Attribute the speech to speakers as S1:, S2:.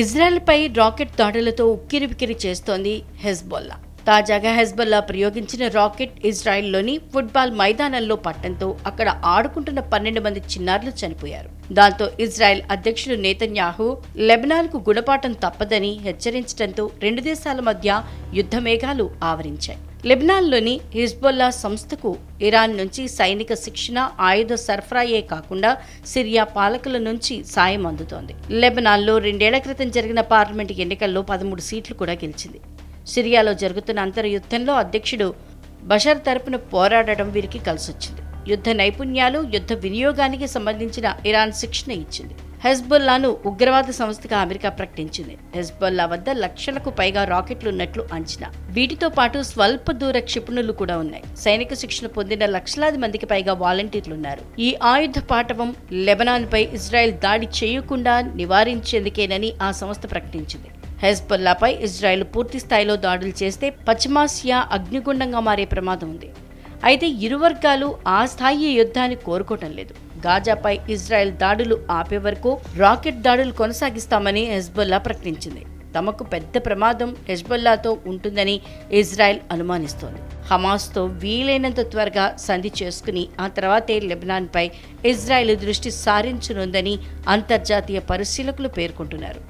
S1: ఇజ్రాయెల్పై rocket దాడులతో ఉక్కిరిబిక్కిరి చేస్తోంది హెజ్బొల్లా. తాజాగా హెజ్బొల్లా ప్రయోగించిన రాకెట్ ఇజ్రాయెల్లోని ఫుట్బాల్ మైదానంలో పట్టంతో అక్కడ ఆడుకుంటున్న పన్నెండు మంది చిన్నారులు చనిపోయారు. దాంతో ఇజ్రాయెల్ అధ్యక్షుడు నేతన్యాహు లెబనాన్కు గుణపాఠం తప్పదని హెచ్చరించడంతో రెండు దేశాల మధ్య యుద్ధమేఘాలు ఆవరించాయి. లెబనాన్లోని హిజ్బొల్లా సంస్థకు ఇరాన్ నుంచి సైనిక శిక్షణ ఆయుధ సరఫరాయే కాకుండా సిరియా పాలకుల నుంచి సాయం అందుతోంది. లెబనాన్లో రెండేళ్ళ క్రితం జరిగిన పార్లమెంట్ ఎన్నికల్లో పదమూడు సీట్లు కూడా గెలిచింది. సిరియాలో జరుగుతున్న అంతర్యుద్ధంలో అధ్యక్షుడు బషర్ తరపున పోరాడటం వీరికి కలిసొచ్చింది. యుద్ధ నైపుణ్యాలు యుద్ధ వినియోగానికి సంబంధించిన ఇరాన్ శిక్షణ ఇచ్చింది. హెజ్బుల్లాను ఉగ్రవాద సంస్థగా అమెరికా ప్రకటించింది. హెజ్బుల్లా వద్ద లక్షలకు పైగా రాకెట్లు ఉన్నట్లు అంచనా. వీటితో పాటు స్వల్ప దూర క్షిపణులు కూడా ఉన్నాయి. సైనిక శిక్షణ పొందిన లక్షలాది మందికి పైగా వాలంటీర్లు ఉన్నారు ఈ ఆయుధ పాఠవం లెబనాన్పై ఇజ్రాయెల్ దాడి చేయకుండా నివారించేందుకేనని ఆ సంస్థ ప్రకటించింది. హెజ్బుల్లాపై ఇజ్రాయెల్ పూర్తి స్థాయిలో దాడులు చేస్తే పశ్చిమాసియా అగ్నిగుండంగా మారే ప్రమాదం ఉంది. అయితే ఇరు వర్గాలు ఆ స్థాయి యుద్ధాన్ని కోరుకోవటం లేదు. గాజాపై ఇజ్రాయెల్ దాడులు ఆపే వరకు రాకెట్ దాడులు కొనసాగిస్తామని హెజ్బొల్లా ప్రకటించింది. తమకు పెద్ద ప్రమాదం హెజ్బొల్లాతో ఉంటుందని ఇజ్రాయెల్ అనుమానిస్తోంది. హమాస్తో వీలైనంత త్వరగా సంధి చేసుకుని ఆ తర్వాతే లెబనాన్పై ఇజ్రాయెల్ దృష్టి సారించనుందని అంతర్జాతీయ పరిశీలకులు పేర్కొంటున్నారు.